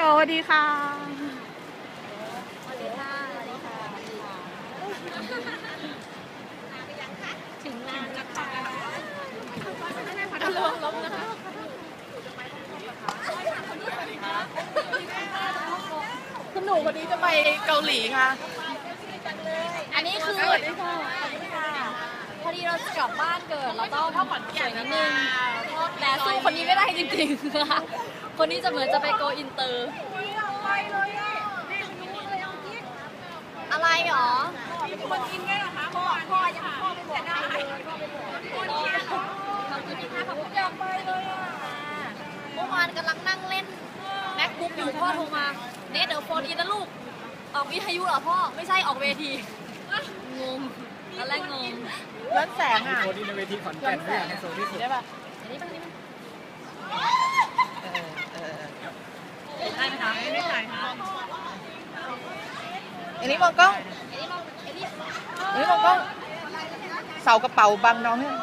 โยสวัสดีค่ะ สวัสดีค่ะ สวัสดีค่ะ สวัสดีค่ะถึงงานนะคะลงลงนะคะคุณหนูวันนี้จะไปเกาหลีค่ะ อันนี้คือสวัสดีค่ะพอดีเราจะกลับบ้านเกิดเราต้องสวยนิดนึงแต่สู้คนนี้ไม่ได้จริงๆ ค่ะคนนี้จะเหมือนจะไปโกอินเตอร์อะไรหรอคนกินได้หรอคะพ่อพ่อยังพ่อไปบอกได้เลยพ่อไปบอกเรากินนะคะขอบคุณอยากไปเลยอะเมื่อวานกำลังนั่งเล่น MacBook อยู่พ่อโทรมาเนทเดี๋ยวโฟนอินนะลูก ออกวิทยุเหรอพ่อ ไม่ใช่ออกเวที งงตอนแรกงงร้อนแสงอะโคดีในเวทีขอนแก่นไม่อยากให้โซที่สุดได้ป่ะอันนี้เป็นอันนี้เป็นเออเออ ไม่ถ่ายค่ะอันนี้มองกล้องอันนี้มองอันนี้อันนี้มองกล้องเสากระเป๋าบังน้องเนี่ย